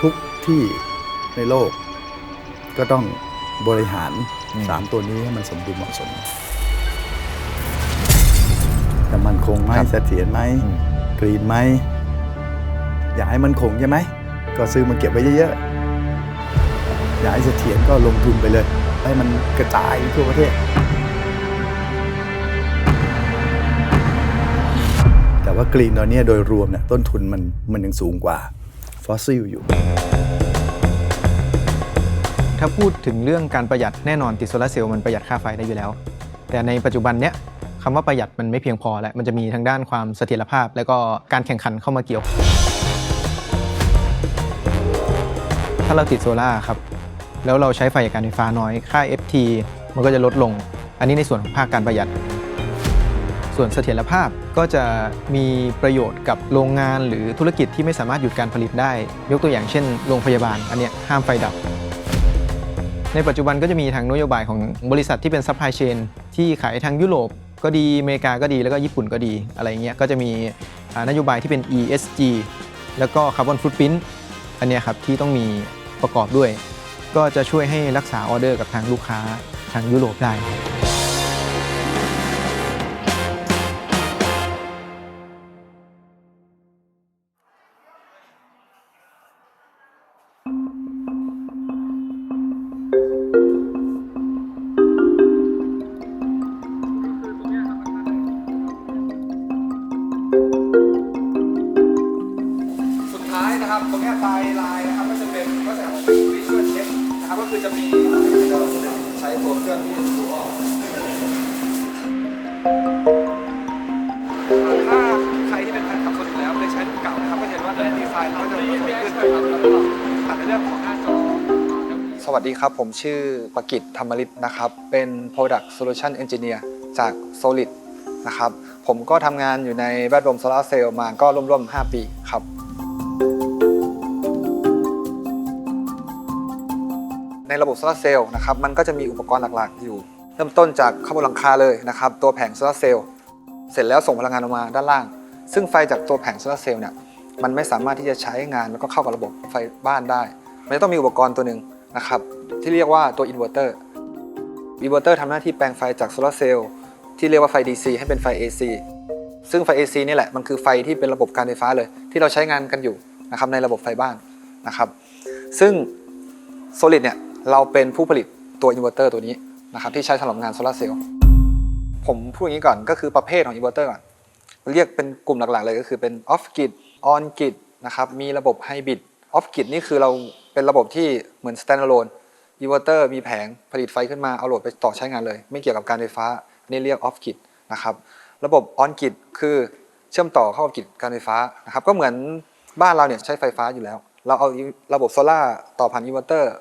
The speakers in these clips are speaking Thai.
ทุกที่ในโลก ก็ต้องบริหารอืมสามตัวนี้ให้มันสมดุลเหมาะสม แต่มันคงไหมเสถียรไหมอืมกรีนไหมอยากให้มันคงใช่ไหม ก็ซื้อมาเก็บไว้เยอะๆ อยากให้เสถียรก็ลงทุนไปเลย ให้มันกระจายทั่วประเทศ แต่ว่ากรีนตอนเนี้ยโดยรวมเนี่ยต้นทุนมันมันยังสูงกว่า ฟอสซิลอยู่ ถ้าพูดถึงเรื่องการประหยัดแน่นอนติดโซลาร์เซลล์มันประหยัดค่าไฟได้อยู่แล้ว แต่ในปัจจุบันเนี้ยคำว่าประหยัดมันไม่เพียงพอแล้วมันจะมีทางด้านความเสถียรภาพ แล้วก็การแข่งขันเข้ามาเกี่ยว ถ้าเราติดโซลาร์ครับ แล้วเราใช้ไฟจากการไฟฟ้าน้อยค่า FT มันก็จะลดลง อันนี้ในส่วนของภาคการประหยัด ส่วนเสถียรภาพก็จะมีประโยชน์กับโรงงานหรือธุรกิจที่ไม่สามารถหยุดการผลิตได้ ยกตัวอย่างเช่นโรงพยาบาล อันเนี้ยห้ามไฟดับ ในปัจจุบันก็จะมีทางนโยบายของบริษัทที่เป็นซัพพลายเชนที่ขายทางยุโรปก็ดีอเมริกาก็ดีแล้วก็ญี่ปุ่นก็ดีอะไรเงี้ยก็จะมีนโยบายที่เป็น ESG แล้วก็คาร์บอนฟุตพิ้นอันนี้ครับที่ต้องมีประกอบด้วย ก็จะช่วยให้รักษาออเดอร์กับทางลูกค้าทางยุโรปได้าตัวดีไซน์เขาจะมีขึ้นนะครับแล้วก็ตัดในเรื่องของหน้าจอสวัสดีครับ ผมชื่อประกิตธรรมฤทธิ์นะครับ เป็น Product Solution Engineer จาก Solid นะครับ ผมก็ทำงานอยู่ในแวดวงโซลาร์เซลล์มาก็ร่วมๆ 5 ปีครับในระบบโซลาร์เซลล์นะครับมันก็จะมีอุปกรณ์หลักๆ อยู่ เริ่มต้นจากข้างบนหลังคาเลยนะครับตัวแผงโซลาร์เซลล์เสร็จแล้วส่งพลังงานออกมาด้านล่าง ซึ่งไฟจากตัวแผงโซลาร์เซลล์เนี่ย มันไม่สามารถที่จะใช้งานแล้วก็เข้ากับระบบไฟบ้านได้ มันจะต้องมีอุปกรณ์ตัวหนึ่งนะครับที่เรียกว่าตัวอินเวอร์เตอร์อินเวอร์เตอร์ทำหน้าที่แปลงไฟจากโซลาร์เซลล์ที่เรียกว่าไฟ DC ให้เป็นไฟ AC ซึ่งไฟ AC นี่แหละมันคือไฟที่เป็นระบบการไฟฟ้าเลย ที่เราใช้งานกันอยู่นะครับในระบบไฟบ้านนะครับ ซึ่ง Solid เนี่ยเราเป็นผู้ผลิตตัวอินเวอร์เตอร์ตัวนี้นะครับที่ใช้สำหรับงานโซลาร์เซลล์ผมพูดอย่างนี้ก่อนก็คือประเภทของอินเวอร์เตอร์ก่อนเรียกเป็นกลุ่มหลักๆเลยก็คือเป็น off grid on grid นะครับมีระบบ hybrid off grid นี่คือเราเป็นระบบที่เหมือน standalone อินเวอร์เตอร์มีแผงผลิตไฟขึ้นมาเอาโหลดไปต่อใช้งานเลย ไม่เกี่ยวกับการไฟฟ้านี่เรียก off grid นะครับระบบ on grid คือเชื่อมต่อเข้ากับกิจการไฟฟ้านะครับก็เหมือนบ้านเราเนี่ยใช้ไฟฟ้าอยู่แล้ว เราเอาระบบโซล่าต่อผ่านอินเวอร์เตอร์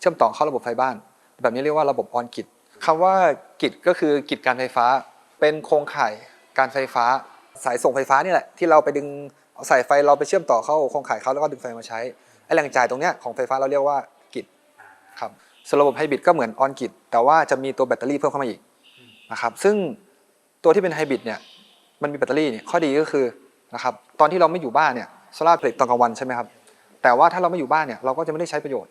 เชื่อมต่อเข้าระบบไฟบ้าน แบบนี้เรียกว่าระบบออนกิจคำว่ากิจก็คือกิจการไฟฟ้า เป็นโครงข่ายการไฟฟ้า สายส่งไฟฟ้านี่แหละที่เราไปดึง เอาสายไฟเราไปเชื่อมต่อเข้าโครงข่ายเขาแล้วก็ดึงไฟมาใช้ไอ้แรงจ่ายตรงเนี้ยของไฟฟ้าเราเรียกว่ากิจครับส่วนระบบไฮบริดก็เหมือนออนกิจแต่ว่าจะมีตัวแบตเตอรี่เพิ่มเข้ามาอีกนะครับซึ่งตัวที่เป็นไฮบริดเนี่ยมันมีแบตเตอรี่เนี่ยข้อดีก็คือนะครับตอนที่เราไม่อยู่บ้านเนี่ยโซลาร์ผลิตตอนกลางวันใช่ไหมครับแต่ว่าถ้าเราไม่อยู่บ้านเนี่ยเราก็จะไม่ได้ใช้ประโยชน์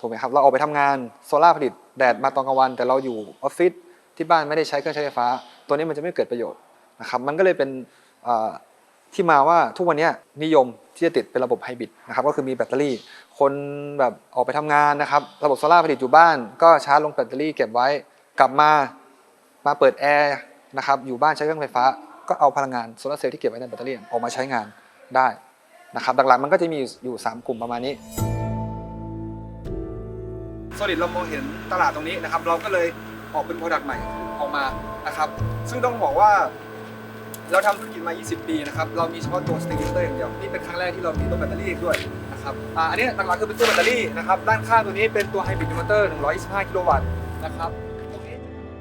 ถูกไหมครับเราออกไปทำงานโซลาร์ผลิตแดดมาตอนกลางวัน แต่เราอยู่ออฟฟิศที่บ้านไม่ได้ใช้เครื่องใช้ไฟฟ้า ตัวนี้มันจะไม่เกิดประโยชน์นะครับมันก็เลยเป็น ที่มาว่าทุกวันนี้นิยมที่จะติดเป็นระบบไฮบริดนะครับก็คือมีแบตเตอรี่ คนแบบออกไปทำงานนะครับ ระบบโซลาร์ผลิตอยู่บ้าน ก็ชาร์จลงแบตเตอรี่เก็บไว้กลับมามาเปิดแอร์นะครับอยู่บ้านใช้เครื่องไฟฟ้า ก็เอาพลังงานโซลาร์เซลล์ที่เก็บไว้ในแบตเตอรี่ออกมาใช้งานได้นะครับหลักๆมันก็จะมีอยู่สามกลุ่มประมาณนี้โซลิดเรามองเห็นตลาดตรงนี้นะครับ เราก็เลยออกเป็นโปรดักต์ใหม่ออกมานะครับ ซึ่งต้องบอกว่า เราทำธุรกิจมา 20 ปีนะครับ เรามีเฉพาะตัวสติลเตอร์อย่างเดียว นี่เป็นครั้งแรกที่เรามีตัวแบตเตอรี่ด้วยนะครับอ่าอันนี้หลักๆคือเป็นตัวแบตเตอรี่นะครับ ด้านข้างตัวนี้เป็นตัวไฮบริดอินเวอร์เตอร์ 125 กิโลวัตต์นะครับ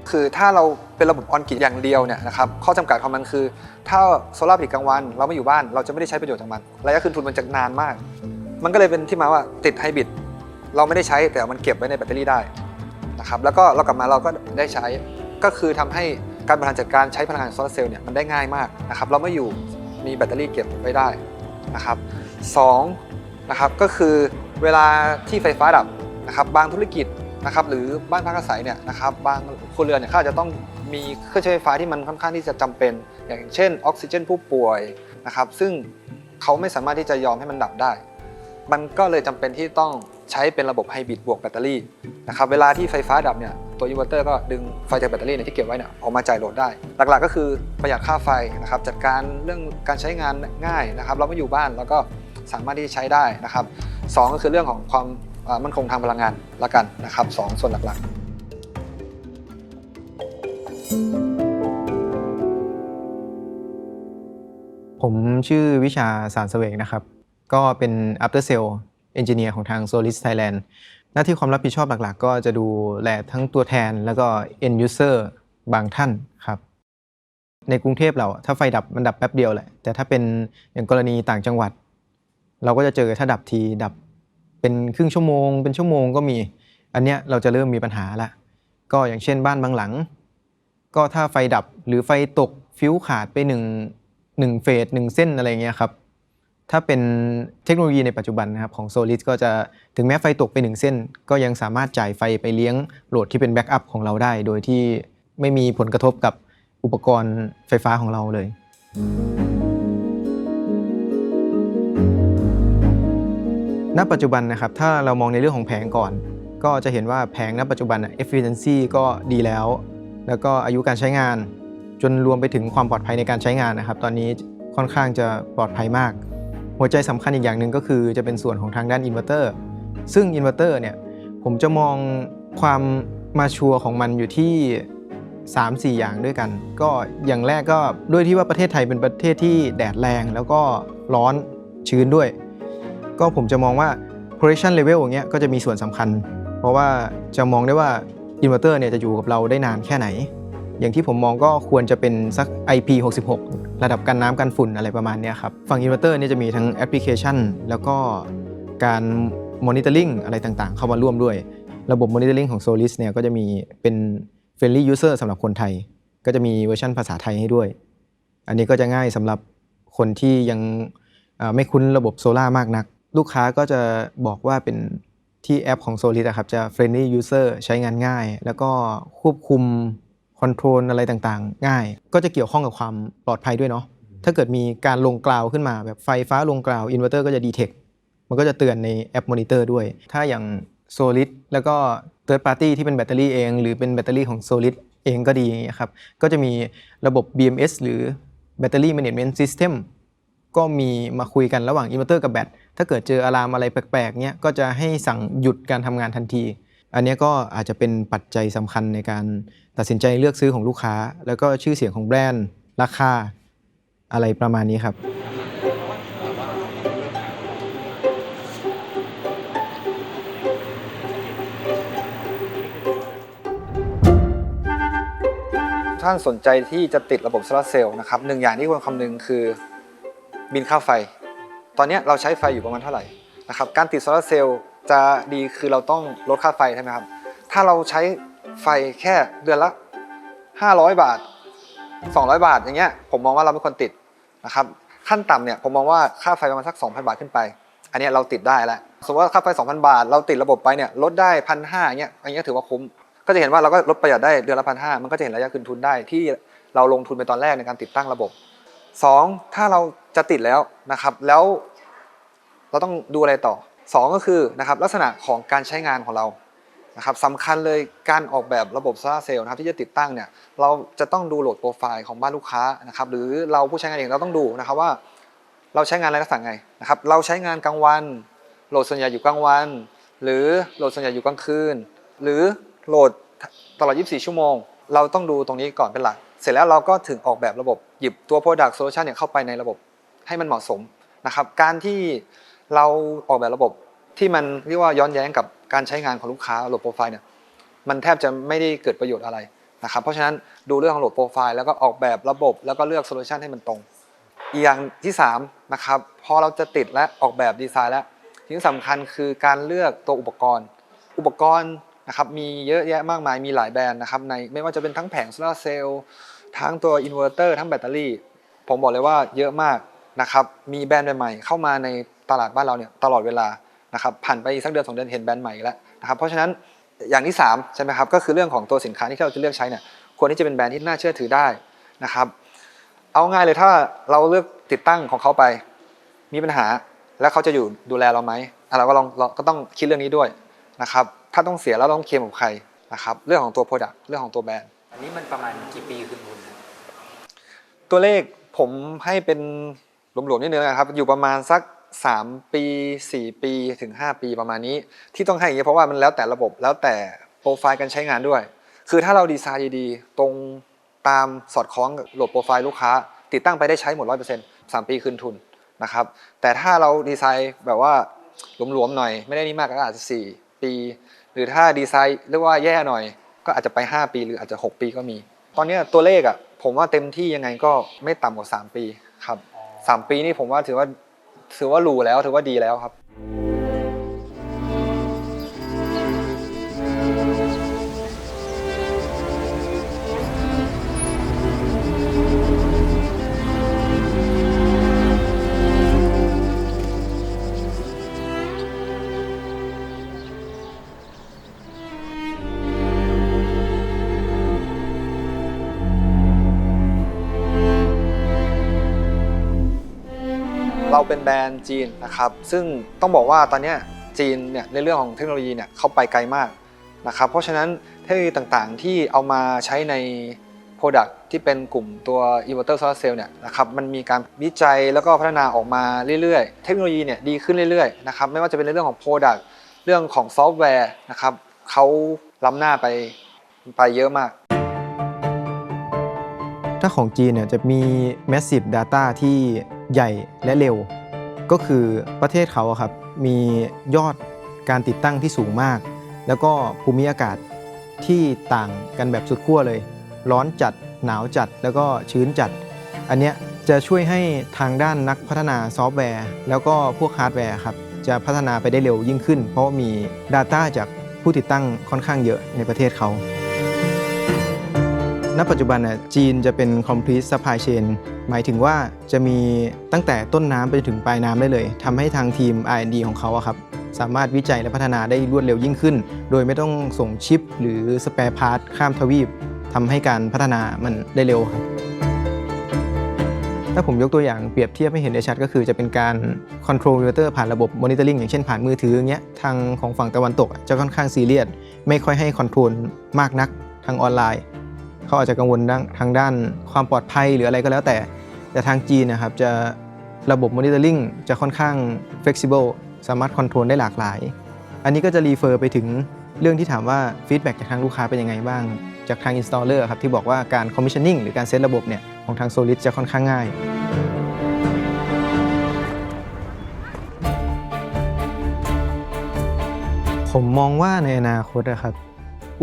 คือถ้าเราเป็นระบบออนกิจอย่างเดียวเนี่ยนะครับข้อจำกัดของมันคือ ถ้าโซลาร์ผลิตกลางวัน เราไม่อยู่บ้านเราจะไม่ได้ใช้ประโยชน์จากมันระยะคืนทุนมันจะนานมาก มันก็เลยเป็นที่มาว่าติดไฮบริดเราไม่ได้ใช้แต่มันเก็บไว้ในแบตเตอรี่ได้นะครับแล้วก็เรากลับมาเราก็ได้ใช้ก็คือทำให้ การบริหารจัดการใช้พลังงานโซลาร์เซลล์เนี่ยมันได้ง่ายมากนะครับเราไม่อยู่มีแบตเตอรี่เก็บไว้ได้นะครับสองนะครับก็คือเวลาที่ไฟฟ้าดับนะครับบางธุรกิจนะครับหรือบ้านพักอาศัยเนี่ยนะครับบางครัวเรือนเนี่ยเขาอาจจะต้องมีเครื่องใช้ไฟฟ้าที่มันค่อนข้างที่จะจำเป็น อย่างเช่นออกซิเจน ผู้ป่วยนะครับซึ่งเขาไม่สามารถที่จะยอมให้มันดับได้ มันก็เลยจำเป็นที่ต้องใช้เป็นระบบไฮบริดบวกแบตเตอรี่นะครับเวลาที่ไฟฟ้าดับเนี่ย ตัวอินเวอร์เตอร์ก็ดึงไฟจากแบตเตอรี่เนี่ยที่เก็บไว้เนี่ยออกมาจ่ายโหลดได้ หลักๆก็คือประหยัดค่าไฟนะครับจัดการเรื่องการใช้งานง่ายนะครับเราไม่อยู่บ้านแล้วก็สามารถที่จะใช้ได้นะครับสองก็คือเรื่องของความมั่นคงทางพลังงานละกันนะครับสองส่วนหลักๆผมชื่อวิชาสารเสวกนะครับ ก็เป็น after sale engineer ของทาง Solis Thailand หน้าที่ความรับผิดชอบหลักๆ ก็จะดูแลทั้งตัวแทนแล้วก็ end user บางท่านครับในกรุงเทพเราถ้าไฟดับมันดับแป๊บเดียวแหละแต่ถ้าเป็นอย่างกรณีต่างจังหวัด เราก็จะเจอถ้าดับทีดับเป็นครึ่งชั่วโมง เป็นชั่วโมงก็มี อันเนี้ยเราจะเริ่มมีปัญหาละก็อย่างเช่นบ้านบางหลัง ก็ถ้าไฟดับหรือไฟตกฟิวขาดไปหนึ่งหนึ่งเฟสหนึ่งเส้นอะไรเงี้ยครับ ถ้าเป็นเทคโนโลยีในปัจจุบันนะครับของ Solis ก็จะถึงแม้ไฟตกไปหนึ่งเส้น ก็ยังสามารถจ่ายไฟไปเลี้ยงโหลดที่เป็นแบ็กอัพของเราได้ โดยที่ไม่มีผลกระทบกับอุปกรณ์ไฟฟ้าของเราเลย ณ ปัจจุบันนะครับ ถ้าเรามองในเรื่องของแผงก่อน ก็จะเห็นว่าแผงณ ปัจจุบันน่ะ efficiency ก็ดีแล้ว แล้วก็อายุการใช้งาน จนรวมไปถึงความปลอดภัยในการใช้งานนะครับ ตอนนี้ค่อนข้างจะปลอดภัยมาก หัวใจสำคัญอีกอย่างหนึ่งก็คือจะเป็นส่วนของทางด้านอินเวอร์เตอร์ซึ่งอินเวอร์เตอร์เนี่ยผมจะมองความมาชัวของมันอยู่ที่ 3-4 อย่างด้วยกัน ก็อย่างแรกก็ด้วยที่ว่าประเทศไทยเป็นประเทศที่แดดแรง แล้วก็ร้อนชื้นด้วย ก็ผมจะมองว่า protection level อย่างเงี้ยก็จะมีส่วนสำคัญ เพราะว่าจะมองได้ว่าอินเวอร์เตอร์เนี่ยจะอยู่กับเราได้นานแค่ไหน อย่างที่ผมมองก็ควรจะเป็นสัก IP66 ระดับกันน้ำกันฝุ่นอะไรประมาณนี้ครับ ฝั่งอินเวอร์เตอร์เนี่ยจะมีทั้งแอปพลิเคชัน แล้วก็การมอนิเตอร์ลิงอะไรต่างๆ เข้ามาร่วมด้วย ระบบมอนิเตอร์ลิงของ Solis เนี่ยก็จะมีเป็น friendly user สำหรับคนไทย ก็จะมีเวอร์ชันภาษาไทยให้ด้วย อันนี้ก็จะง่ายสำหรับคนที่ยังไม่คุ้นระบบโซล่ามากนัก ลูกค้าก็จะบอกว่าเป็นที่แอปของ Solis อะครับจะ friendly user ใช้งานง่าย แล้วก็ควบคุม คอนโทรลอะไรต่างๆ ง่าย ก็จะเกี่ยวข้องกับความปลอดภัยด้วยเนาะถ้าเกิดมีการลงกล่าวขึ้นมาแบบไฟฟ้าลงกล่าวอินเวอร์เตอร์ก็จะดีเทคมันก็จะเตือนในแอปมอนิเตอร์ด้วย ถ้าอย่าง Solid แล้วก็ Third Party ที่เป็นแบตเตอรี่เอง หรือเป็นแบตเตอรี่ของ Solid เองก็ดีอย่างเงี้ยครับ ก็จะมีระบบ BMS หรือ Battery Management System ก็มีมาคุยกันระหว่างอินเวอร์เตอร์กับแบต ถ้าเกิดเจออะลามอะไรแปลกๆเนี้ยก็จะให้สั่งหยุดการทำงานทันที อันนี้ก็อาจจะเป็นปัจจัยสำคัญในการตัดสินใจเลือกซื้อของลูกค้า แล้วก็ชื่อเสียงของแบรนด์ ราคาอะไรประมาณนี้ครับ ท่านสนใจที่จะติดระบบโซลาร์เซลล์นะครับหนึ่งอย่างที่ควรคำนึงคือบินค่าไฟ ตอนนี้เราใช้ไฟอยู่ประมาณเท่าไหร่นะครับการติดโซลาร์เซลล์ จะดีคือเราต้องลดค่าไฟใช่ไหมครับ ถ้าเราใช้ไฟแค่เดือนละ 500 บาท 200 บาทอย่างเงี้ยผมมองว่าเราไม่ควรติดนะครับขั้นต่ำเนี่ยผมมองว่าค่าไฟประมาณสัก 2,000 บาทขึ้นไป อันนี้เราติดได้แล้วสมมติว่าค่าไฟ 2,000 บาท เราติดระบบไปเนี่ยลดได้พันห้าอย่างเงี้ยอันเนี้ยถือว่าคุ้ม ก็จะเห็นว่าเราก็ลดประหยัดได้เดือนละพันห้ามันก็จะเห็นระยะคืนทุนได้ที่เราลงทุนไปตอนแรกในการติดตั้งระบบ 2. ถ้าเราจะติดแล้วนะครับ แล้วเราต้องดูอะไรต่อ 2 ก็คือนะครับลักษณะของการใช้งานของเรานะครับสำคัญเลยการออกแบบระบบโซลาเซลล์นะครับที่จะติดตั้งเนี่ยเราจะต้องดูโหลดโปรไฟล์ของบ้านลูกค้านะครับหรือเราผู้ใช้งานเองเราต้องดูนะครับว่า เราใช้งานอะไรลักษณะไงนะครับเราใช้งานกลางวัน โหลดส่วนใหญ่อยู่กลางวัน หรือโหลดส่วนใหญ่อยู่กลางคืน หรือโหลดตลอด 24 ชั่วโมง เราต้องดูตรงนี้ก่อนเป็นหลัก เสร็จแล้วเราก็ถึงออกแบบระบบหยิบตัว Product Solution เนี่ยเข้าไปในระบบให้มันเหมาะสมนะครับการที่ เราออกแบบระบบที่มันเรียกว่าย้อนแย้งกับการใช้งานของลูกค้าโหลดโปรไฟล์เนี่ยมันแทบจะไม่ได้เกิดประโยชน์อะไรนะครับเพราะฉะนั้นดูเรื่องของโหลดโปรไฟล์แล้วก็ออกแบบระบบแล้วก็เลือกโซลูชันให้มันตรง อีกอย่างที่3นะครับพอเราจะติดและออกแบบดีไซน์แล้วสิ่งที่สำคัญคือการเลือกตัวอุปกรณ์ อุปกรณ์นะครับมีเยอะแยะมากมายมีหลายแบรนด์นะครับในไม่ว่าจะเป็นทั้งแผงโซลาเซลล์ทั้งตัวอินเวอร์เตอร์ทั้งแบตเตอรี่ ผมบอกเลยว่าเยอะมากนะครับมีแบรนด์ใหม่ๆเข้ามาใน ตลาดบ้านเราเนี่ยตลอดเวลานะครับผ่านไปอีกสักเดือนสองเดือนเห็นแบรนด์ใหม่อีกแล้วนะครับเพราะฉะนั้นอย่างที่สามใช่ไหมครับก็คือเรื่องของตัวสินค้าที่เราจะเลือกใช้เนี่ยควรที่จะเป็นแบรนด์ที่น่าเชื่อถือได้นะครับเอาง่ายเลยถ้าเราเลือกติดตั้งของเขาไป มีปัญหาแล้วเขาจะอยู่ดูแลเราไหมอะเราก็ลองเราก็ต้องคิดเรื่องนี้ด้วยนะครับถ้าต้องเสียแล้วเราต้องเคลมกับใครนะครับเรื่องของตัว Product เรื่องของตัวแบรนด์อันนี้มันประมาณกี่ปีขึ้นทุนนะตัวเลขผมให้เป็นหลวมๆนิดนึงนะครับอยู่ประมาณสัก 3 ปี 4 ปีถึง 5 ปีประมาณนี้ ที่ต้องให้อย่างนี้เพราะว่ามันแล้วแต่ระบบแล้วแต่โปรไฟล์การใช้งานด้วย คือถ้าเราดีไซน์ดีๆ ตรงตามสอดคล้องกับระบบโปรไฟล์ลูกค้า ติดตั้งไปได้ใช้หมด 100% 3 ปีคืนทุนนะครับแต่ถ้าเราดีไซน์แบบว่าหลวมๆหน่อย ไม่ได้นี่มากก็อาจจะ 4 ปี หรือถ้าดีไซน์เรียกว่าแย่หน่อย ก็อาจจะไป 5 ปี หรืออาจจะ 6 ปีก็มี ตอนเนี้ยตัวเลขอะผมว่าเต็มที่ยังไงก็ไม่ต่ำกว่า 3 ปีครับสามปีนี่ผมว่าถือว่า ถือว่าหรูแล้วถือว่าดีแล้วครับ เป็นแบรนด์จีนนะครับ ซึ่งต้องบอกว่าตอนนี้จีนเนี่ยในเรื่องของเทคโนโลยีเนี่ยเขาไปไกลมากนะครับเพราะฉะนั้นเทคโนโลยีต่างๆ ที่เอามาใช้ใน Product ที่เป็นกลุ่มตัว Inverter Solar Cell เนี่ยนะครับมันมีการวิจัยแล้วก็พัฒนาออกมาเรื่อยๆ เทคโนโลยีเนี่ยดีขึ้นเรื่อยๆนะครับไม่ว่าจะเป็นในเรื่องของ Product เรื่องของซอฟต์แวร์นะครับเขาล้ำหน้าไปไปเยอะมาก ถ้าของจีนเนี่ยจะมี massive data ที่ ใหญ่และเร็ว ก็คือประเทศเขาครับมียอดการติดตั้งที่สูงมาก แล้วก็ภูมิอากาศที่ต่างกันแบบสุดขั้วเลย ร้อนจัดหนาวจัดแล้วก็ชื้นจัด อันเนี้ยจะช่วยให้ทางด้านนักพัฒนาซอฟต์แวร์ แล้วก็พวกฮาร์ดแวร์ครับจะพัฒนาไปได้เร็วยิ่งขึ้น เพราะมี Data จากผู้ติดตั้งค่อนข้างเยอะในประเทศเขา ณปัจจุบันน่ะจีนจะเป็น complete supply chain หมายถึงว่าจะมีตั้งแต่ต้นน้ำไปจนถึงปลายน้ำได้เลยทำให้ทางทีม R&D ของเขาอะครับสามารถวิจัยและพัฒนาได้รวดเร็วยิ่งขึ้น โดยไม่ต้องส่งชิป หรือสเปร์พาร์ทข้ามทวีปทำให้การพัฒนามันได้เร็วครับถ้าผมยกตัวอย่างเปรียบเทียบให้เห็นได้ชัดก็คือจะเป็นการ control inverter ผ่านระบบ monitoring อย่างเช่นผ่านมือถืออย่างเงี้ยทางของฝั่งตะวันตกจะค่อนข้างซีเรียสไม่ค่อยให้ control มากนักทางออนไลน์ เขาอาจจะกังวลด้านทางด้านความปลอดภัยหรืออะไรก็แล้วแต่ แต่ทางจีนนะครับจะระบบ monitoring จะค่อนข้าง flexible สามารถคอนโทรลได้หลากหลาย อันนี้ก็จะรีเฟอร์ไปถึงเรื่องที่ถามว่าฟีดแบ็จากทางลูกค้าเป็นยังไงบ้าง จากทาง installer ครับที่บอกว่าการ commissioning หรือการเซตระบบเนี่ยของทาง Solid จะค่อนข้างง่ายผมมองว่าในอนาคตนะครับ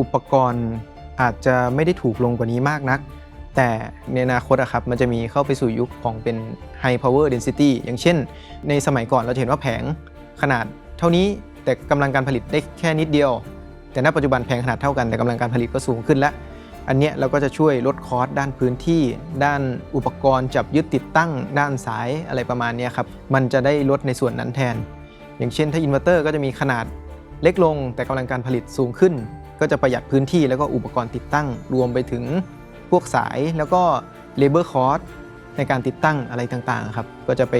อุปกรณ์ อาจจะไม่ได้ถูกลงกว่านี้มากนัก แต่ในอนาคตอะครับมันจะมีเข้าไปสู่ยุคของเป็น high power density อย่างเช่น ในสมัยก่อนเราจะเห็นว่าแผงขนาดเท่านี้แต่กำลังการผลิตได้แค่นิดเดียว แต่ณปัจจุบันแผงขนาดเท่ากันแต่กำลังการผลิตก็สูงขึ้นแล้วอันเนี้ยเราก็จะช่วยลดคอสด้านพื้นที่ ด้านอุปกรณ์จับยึดติดตั้ง ด้านสายอะไรประมาณนี้ครับ มันจะได้ลดในส่วนนั้นแทน อย่างเช่นถ้าอินเวอร์เตอร์ก็จะมีขนาดเล็กลงแต่กำลังการผลิตสูงขึ้น ก็จะประหยัดพื้นที่แล้วก็อุปกรณ์ติดตั้งรวมไปถึงพวกสายแล้วก็ labor cost ในการติดตั้งอะไรต่างๆครับ ก็จะไป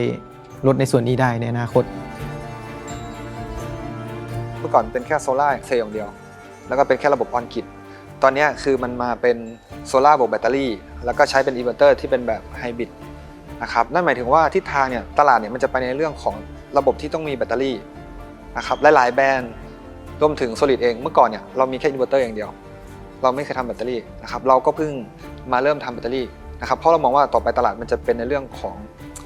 ลดในส่วนนี้ได้ในอนาคต เมื่อก่อนเป็นแค่โซล่าเซลล์อย่างเดียว แล้วก็เป็นแค่ระบบออนกิตตอนนี้คือมันมาเป็นโซล่าบวกแบตเตอรี่ แล้วก็ใช้เป็นอินเวอร์เตอร์ที่เป็นแบบไฮบริดนะครับนั่นหมายถึงว่าทิศทางเนี่ยตลาดเนี่ยมันจะไปในเรื่องของระบบที่ต้องมีแบตเตอรี่นะครับหลายๆแบรนด์ รวมถึง Solid เองเมื่อก่อนเนี่ยเรามีแค่อินเวอร์เตอร์อย่างเดียว เราไม่เคยทำแบตเตอรี่นะครับเราก็เพิ่งมาเริ่มทำแบตเตอรี่นะครับเพราะเรามองว่าต่อไปตลาดมันจะเป็นในเรื่องของ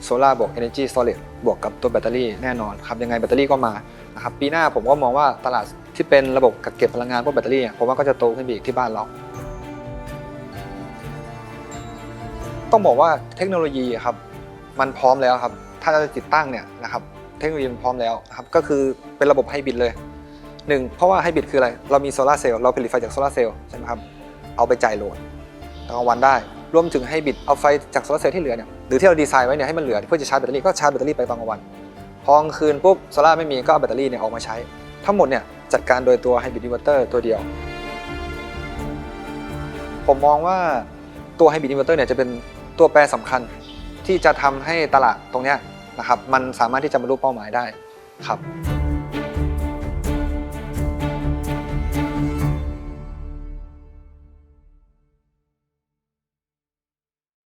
โซลาร์บวก Energy Storage บวกกับตัวแบตเตอรี่แน่นอนครับยังไงแบตเตอรี่ก็มานะครับปีหน้าผมก็มองว่าตลาดที่เป็นระบบกักเก็บพลังงานพวกแบตเตอรี่ผมว่าก็จะโตขึ้นไปอีกที่บ้านเรา ต้องบอกว่าเทคโนโลยีครับมันพร้อมแล้วครับถ้าเราจะติดตั้งเนี่ยนะครับเทคโนโลยีมันพร้อมแล้วครับก็คือเป็นระบบไฮบริดเลย หนึ่งเพราะว่าไฮบริดคืออะไร เรามีโซลาเซลล์เราผลิตไฟจากโซลาเซลล์ใช่ไหมครับ เอาไปจ่ายโหลดกลางวันได้ รวมถึงไฮบริดเอาไฟจากโซลาเซลล์ที่เหลือเนี่ยหรือที่เราดีไซน์ไว้เนี่ยให้มันเหลือเพื่อจะชาร์จแบตเตอรี่ก็ชาร์จแบตเตอรี่ไปตอนกลางวัน พอลางคืนปุ๊บโซลาไม่มีก็เอาแบตเตอรี่เนี่ยออกมาใช้ ทั้งหมดเนี่ยจัดการโดยตัวไฮบริดอินเวอร์เตอร์ตัวเดียว ผมมองว่าตัวไฮบริดอินเวอร์เตอร์เนี่ยจะเป็นตัวแปรสำคัญที่จะทำให้ตลาดตรงเนี้ยนะครับมันสามารถที่จะบรรลุเป้าหมายได้ครับ